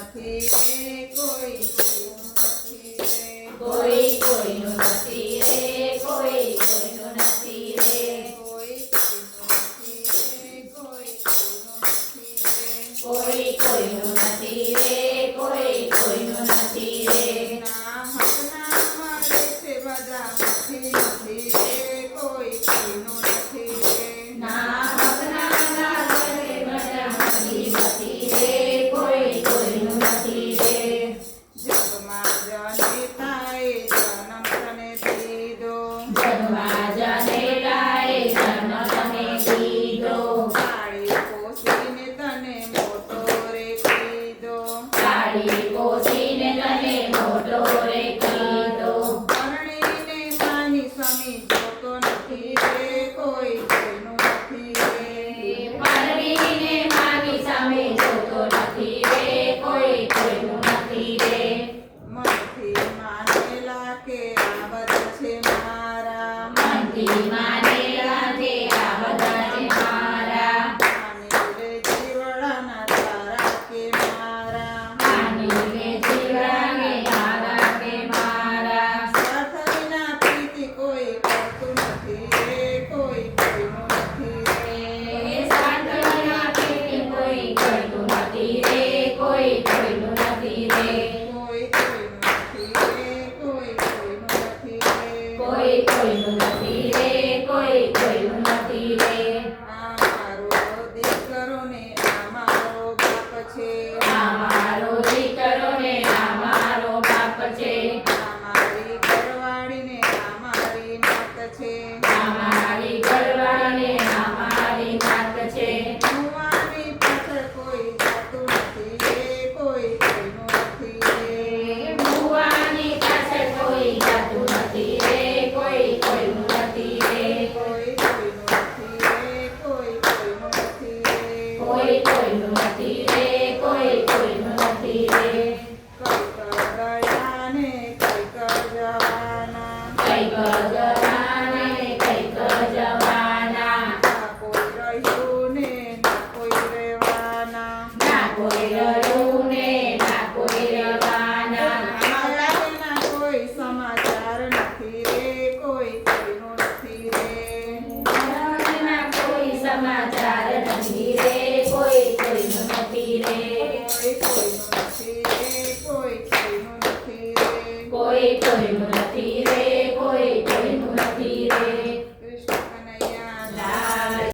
નથી રે કોઈ કોઈનું નથી રે કોઈ કોઈનું નથી રે કોઈ કોઈનું નથી રે કોઈ કોઈનું નથી રે કોઈ કોઈનું નથી રે કોઈ કોઈનું નથી રે કોઈ કોઈનું નથી રે ના હકના મળે છે બધા નથી નથી રે કોઈ કોઈનું કે આ બધા છે મારા મનથી માનેલા જે આ બધા છે મારા. છે. અમારો મારો દીકરો ને અમારો બાપ છે. અમારી મારી ઘરવાળી ને અમારી નાત છે. અમારી ઘરવાળી ને અમારી નાત છે. ભુવાની પાછળ કોઈ જાતું નથી રે કોઈ કોઈનું નથી. ભુવાની પાછળ કોઈ જાતું નથી કોઈ કોઈનું નથી. કોઈ કોઈનું નથી કોઈ કોઈનું નથી. કોઈ કોઈનું સમાચાર નથી રે કોઈ કોઈ સમાચાર નથી રે કોઈ કોઈનું નથી રે.